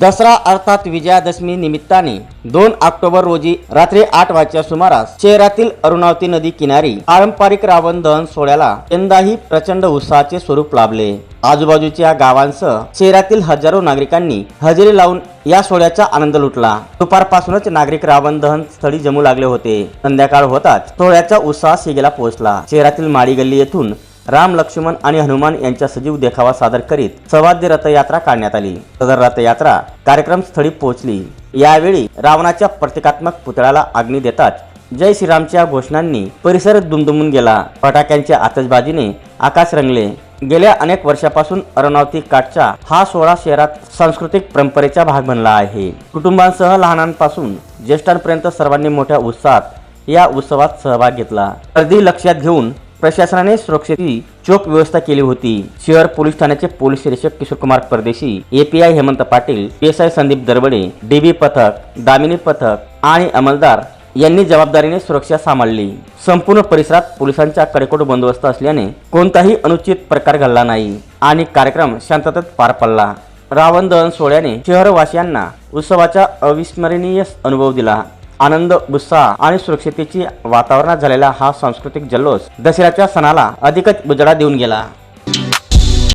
दसरा अर्थात विजयादशमी निमित्ताने दोन ऑक्टोबर रोजी रात्री आठ वाजच्या सुमारास शहरातील अरुणावती नदी किनारी पारंपरिक रावण दहन सोहळ्याला यंदाही प्रचंड उत्साहाचे स्वरूप लाभले. आजूबाजूच्या गावांसह शहरातील हजारो नागरिकांनी हजेरी लावून या सोहळ्याचा आनंद लुटला. दुपारपासूनच नागरिक रावण दहन स्थळी जमू लागले होते. संध्याकाळ होताच सोहळ्याचा उत्साह शिगेला पोहोचला. शहरातील माळी गल्ली येथून राम लक्ष्मण आणि हनुमान यांच्या सजीव देखावा सादर करीत सवाद्य रथयात्रा काढण्यात आली. सदर रथयात्रा कार्यक्रम स्थळी पोहोचली. यावेळी रावणाच्या प्रतिकात्मक पुतळ्याला अग्नी देतात जय श्रीरामच्या घोषणांनी परिसर दुमदुमून गेला. फटाक्यांच्या आतषबाजीने आकाश रंगले. गेल्या अनेक वर्षापासून अरुणावती काठचा हा सोहळा शहरात सांस्कृतिक परंपरेचा भाग बनला आहे. कुटुंबांसह लहानांपासून ज्येष्ठांपर्यंत सर्वांनी मोठ्या उत्साहात या उत्सवात सहभाग घेतला. गर्दी लक्षात घेऊन प्रशासनाने सुरक्षेची चोख व्यवस्था केली होती. शहर पोलीस ठाण्याचे पोलीस निरीक्षक Kishorkumar Pardeshi API Hemant Patil PSI Sandeep Darbade DB पथक दामिनी पथक आणि अंमलदार यांनी जबाबदारीने सुरक्षा सांभाळली. संपूर्ण परिसरात पोलिसांचा कडेकोट बंदोबस्त असल्याने कोणताही अनुचित प्रकार घडला नाही आणि कार्यक्रम शांततेत पार पडला. रावण दहन सोहळ्याने शहरवासियांना उत्सवाचा अविस्मरणीय अनुभव दिला. आनंद उत्साह आणि सुरक्षितेची वातावरणात झालेला हा सांस्कृतिक जल्लोष दसऱ्याच्या सणाला अधिकच उजळा देऊन गेला.